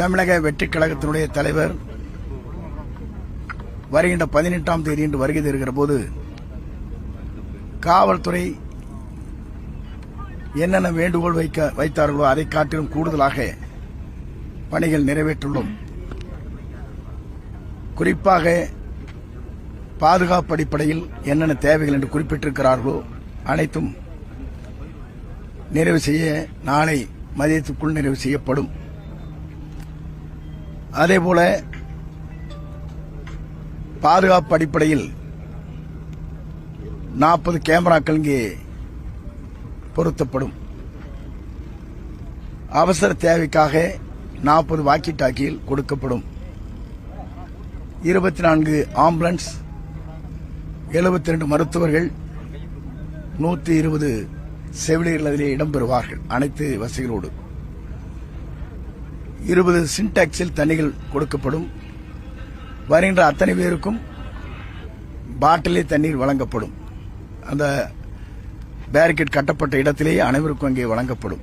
தமிழக வெற்றிக் கழகத்தினுடைய தலைவர் வருகின்ற பதினெட்டாம் தேதி என்று வருகை தருகிற போது காவல்துறை என்னென்ன வேண்டுகோள் வைக்க வைத்தார்களோ அதை காட்டிலும் கூடுதலாக பணிகள் நிறைவேற்றுள்ளோம். குறிப்பாக பாதுகாப்பு அடிப்படையில் என்னென்ன தேவைகள் என்று குறிப்பிட்டிருக்கிறார்களோ அனைத்தும் நிறைவு செய்ய நாளை மதியத்துக்குள் நிறைவு செய்யப்படும். அதேபோல பாதுகாப்பு அடிப்படையில் நாற்பது கேமராக்கள் இங்கே பொருத்தப்படும். அவசர தேவைக்காக நாற்பது வாக்கி டாக்கியில் கொடுக்கப்படும். இருபத்தி நான்கு ஆம்புலன்ஸ் எழுபத்தி ரெண்டு மருத்துவர்கள் நூற்றி இருபது செவிலியர்கள் அதிலே இடம்பெறுவார்கள். அனைத்து வசதிகளோடு. இருபது சின்டாக்ஸில் தண்ணிகள் கொடுக்கப்படும். வருகின்ற அத்தனை பேருக்கும் பாட்டிலே தண்ணீர் வழங்கப்படும். அந்த பேரிகேட் கட்டப்பட்ட இடத்திலேயே அனைவருக்கும் அங்கே வழங்கப்படும்.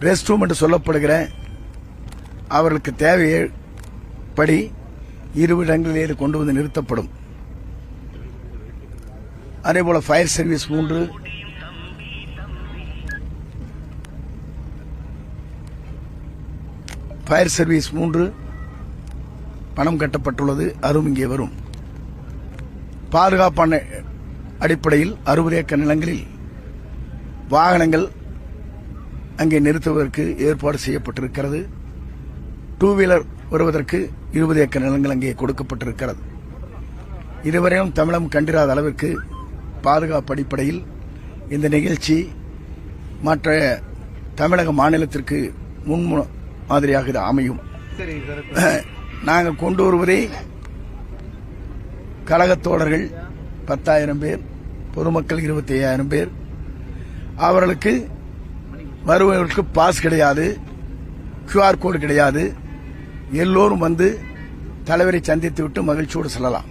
ரெஸ்ட் ரூம் என்று சொல்லப்படுகிற அவர்களுக்கு தேவைப்படி இரு இடங்களிலே கொண்டு வந்து நிறுத்தப்படும். அதேபோல் ஃபயர் சர்வீஸ் மூன்று ஃபயர் சர்வீஸ் மூன்று பணம் கட்டப்பட்டுள்ளது. அரும் இங்கே வரும். பாதுகாப்பான அடிப்படையில் அறுபது ஏக்கர் நிலங்களில் வாகனங்கள் அங்கே நிறுத்துவதற்கு ஏற்பாடு செய்யப்பட்டிருக்கிறது. டூ வீலர் வருவதற்கு இருபது ஏக்கர் நிலங்கள் அங்கே கொடுக்கப்பட்டிருக்கிறது. இதுவரையும் தமிழகம் கண்டிராத அளவிற்கு பாதுகாப்பு அடிப்படையில் இந்த நிகழ்ச்சி மற்ற தமிழக மாநிலத்திற்கு முன் மாதிரியாக இது அமையும். நாங்கள் கொண்டு வருவதே கழகத் தோழர்கள் பத்தாயிரம் பேர் பொதுமக்கள் இருபத்தி ஐயாயிரம் பேர். அவர்களுக்கு வருவதற்கு பாஸ் கிடையாது கியூஆர் கோடு கிடையாது. எல்லோரும் வந்து தலைவரை சந்தித்து விட்டு மகிழ்ச்சியோடு செல்லலாம்.